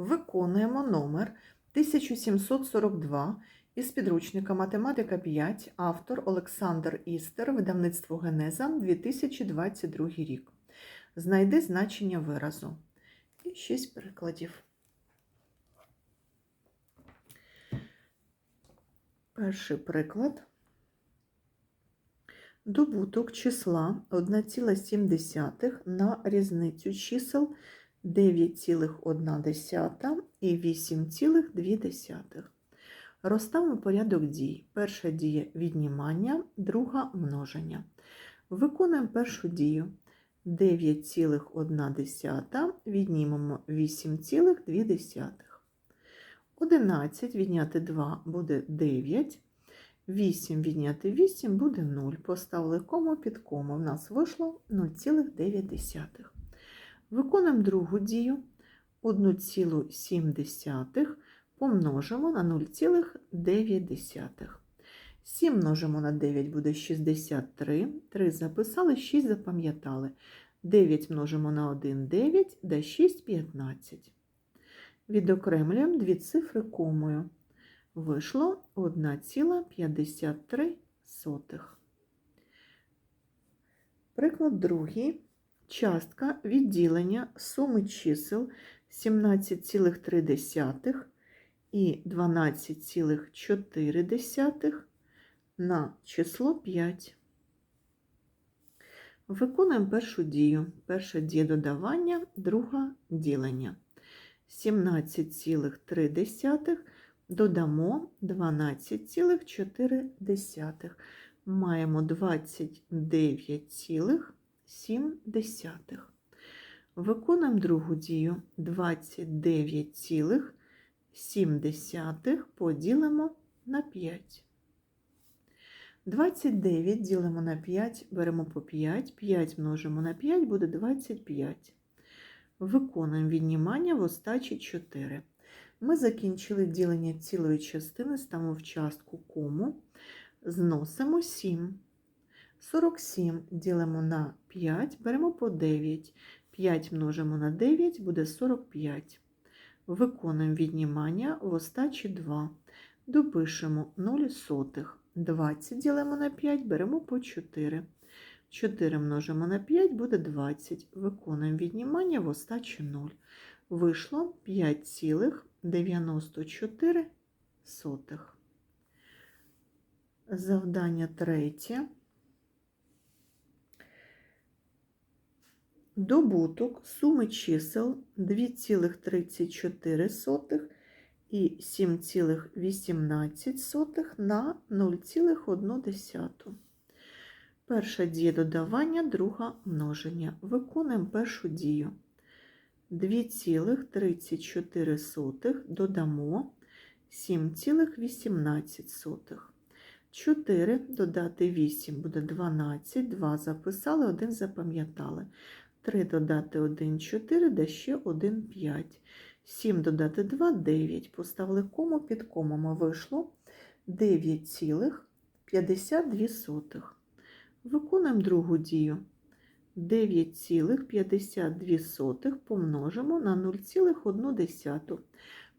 Виконуємо номер 1742 із підручника Математика 5, автор Олександр Істер, видавництво Генеза, 2022 рік. Знайди значення виразу. І 6 прикладів. Перший приклад. Добуток числа 1,7 на різницю чисел 9,1 і 8,2. Розставимо порядок дій. Перша дія віднімання, друга множення. Виконуємо першу дію. 9,1 віднімемо 8,2. 11 відняти 2 буде 9. 8 відняти 8 буде 0. Поставили кому під кому. У нас вийшло 0,9. Виконуємо другу дію. 1,7 помножимо на 0,9. 7 множимо на 9 буде 63. 3 записали, 6 запам'ятали. 9 множимо на 1 9, да 6 15. Відокремлюємо дві цифри комою. Вийшло 1,53. Приклад другий. Частка відділення суми чисел 17,3 і 12,4 на число 5. Виконуємо першу дію. Перша дія додавання, друга ділення. 17,3 додамо 12,4. Маємо 29,7. Виконуємо другу дію. 29,7 поділимо на 5. 29 ділимо на 5, беремо по 5, 5 множимо на 5 буде 25. Виконуємо віднімання в остачі 4. Ми закінчили ділення цілої частини, ставимо в частку кому, зносимо 7. 47 ділимо на 5, беремо по 9. 5 множимо на 9 буде 45. Виконуємо віднімання в остачі 2. Допишемо 0 сотих. 20 ділимо на 5, беремо по 4. 4 множимо на 5 буде 20. Виконуємо віднімання в остачі 0. Вийшло 5,94. Завдання третє. Добуток суми чисел 2,34 і 7,18 на 0,1. Перша дія додавання, друга множення. Виконуємо першу дію. 2,34 додамо 7,18. 4 додати 8 буде 12, 2 записали, 1 запам'ятали. 3 додати 1 4, да ще 1 5. 7 додати 2 9. Поставили кому під комами вийшло 9,52. Виконуємо другу дію. 9,52 помножимо на 0,1.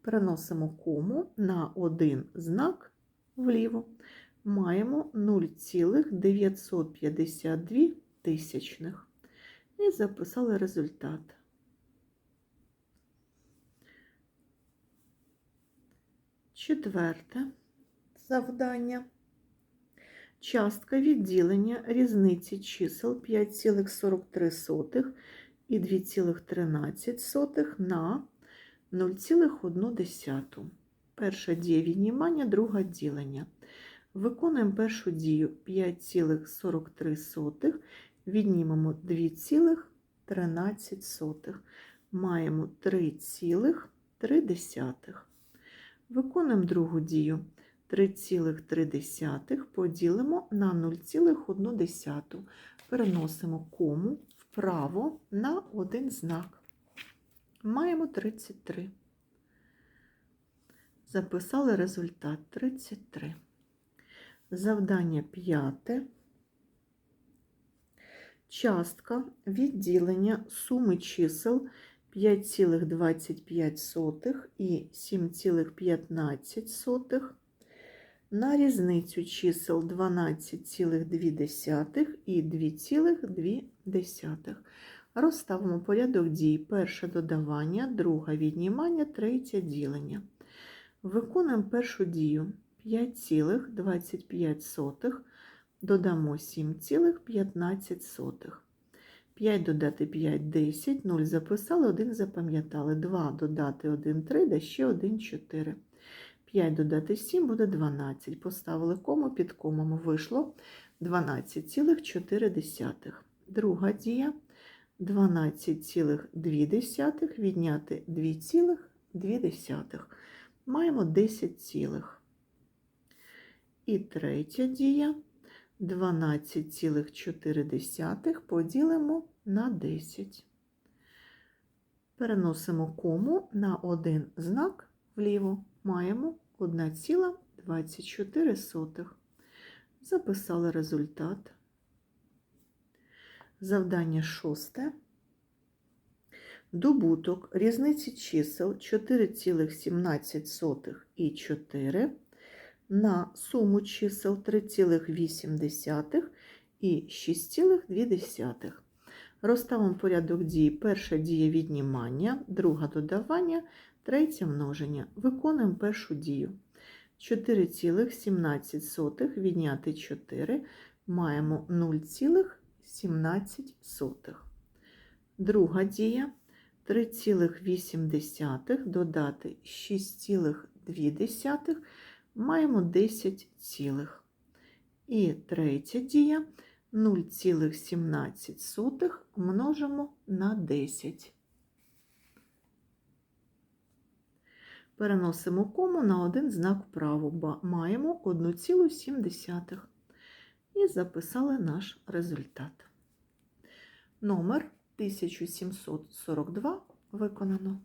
Переносимо кому на один знак вліво. Маємо 0,952 тисячних. І записали результат. Четверте завдання. Частка відділення різниці чисел 5,43 і 2,13 на 0,1. Перша дія віднімання, друга ділення. Виконуємо першу дію 5,43, віднімемо 2,13. Маємо 3,3. Виконуємо другу дію. 3,3 поділимо на 0,1. Переносимо кому вправо на один знак. Маємо 33. Записали результат 33. Завдання п'яте. Частка відділення суми чисел 5,25 і 7,15 на різницю чисел 12,2 і 2,2. Розставимо порядок дій. Перше додавання, друге віднімання, третє ділення. Виконуємо першу дію 5,25, додамо 7,15. 5 додати 5 – 10, 0 записали, 1 запам'ятали. 2 додати 1 – 3, да ще 1 – 4. 5 додати 7 буде 12. Поставили кому, під комом вийшло 12,4. Друга дія 12,2 відняти 2,2. Маємо 10 цілих. І третя дія 12,4 поділимо на 10. Переносимо кому на один знак вліво. Маємо 1,24. Записали результат. Завдання шосте. Добуток різниці чисел 4,17 і 4 на суму чисел 3,8 і 6,2. Розставимо порядок дій. Перша дія віднімання, друга додавання, третє множення. Виконуємо першу дію. 4,17 відняти 4 маємо 0,17. Друга дія 3,8 додати 6,2 маємо 10 цілих. І третя дія 0,17 множимо на 10. Переносимо кому на один знак вправо, маємо 1,7. І записали наш результат. Номер 1742 виконано.